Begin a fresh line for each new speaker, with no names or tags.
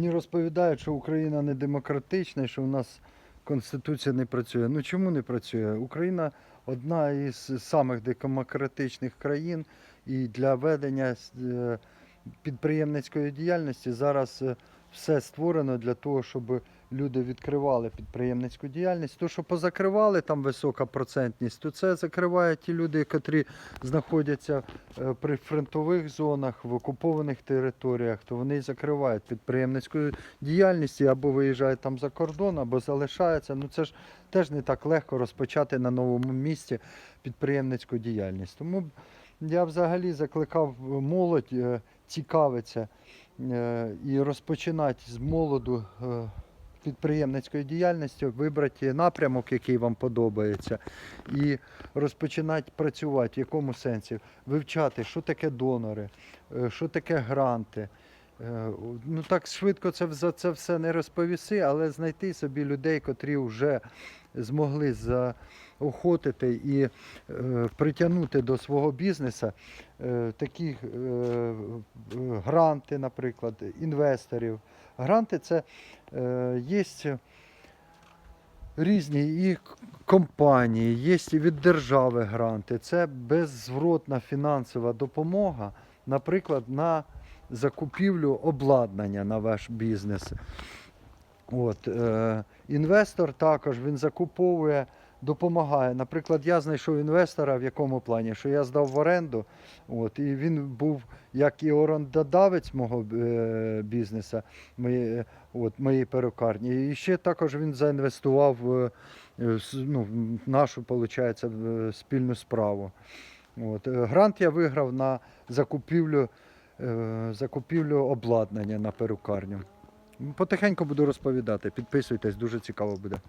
Мені розповідають, що Україна не демократична і що у нас Конституція не працює. Ну чому не працює? Україна одна із самих демократичних країн, і для ведення е, підприємницької діяльності зараз е, все створено для того, щоб люди відкривали підприємницьку діяльність. То, що позакривали там висока процентність, то це закривають ті люди, котрі знаходяться е, при фронтових зонах, в окупованих територіях, то вони закривають підприємницьку діяльність або виїжджають там за кордон, або залишаються. Ну це ж теж не так легко розпочати на новому місці підприємницьку діяльність. Тому я взагалі закликав молодь е, цікавитися е, і розпочинати з молоду підприємницької діяльності, вибрати напрямок, який вам подобається, і розпочинати працювати. В якому сенсі? Вивчати, що таке донори, е, що таке гранти. Е, Ну так швидко це за це все не розповіси, але знайти собі людей, котрі вже змогли заохотити і е, притягнути до свого бізнесу е, такі е, гранти, наприклад, інвесторів. Гранти це е, є різні і компанії, є від держави гранти. Це беззворотна фінансова допомога, наприклад, на закупівлю обладнання на ваш бізнес. От, е, інвестор також він закуповує, допомагає. Наприклад, я знайшов інвестора в якому плані, що я здав в оренду, от, і він був як і орендодавець мого е, бізнесу, моєї, от, моєї перукарні. І ще також він заінвестував в, е, ну, нашу, виходить, спільну справу. От. е, Грант я виграв на закупівлю, е, закупівлю обладнання на перукарню. Потихеньку буду розповідати. Підписуйтесь, дуже цікаво буде.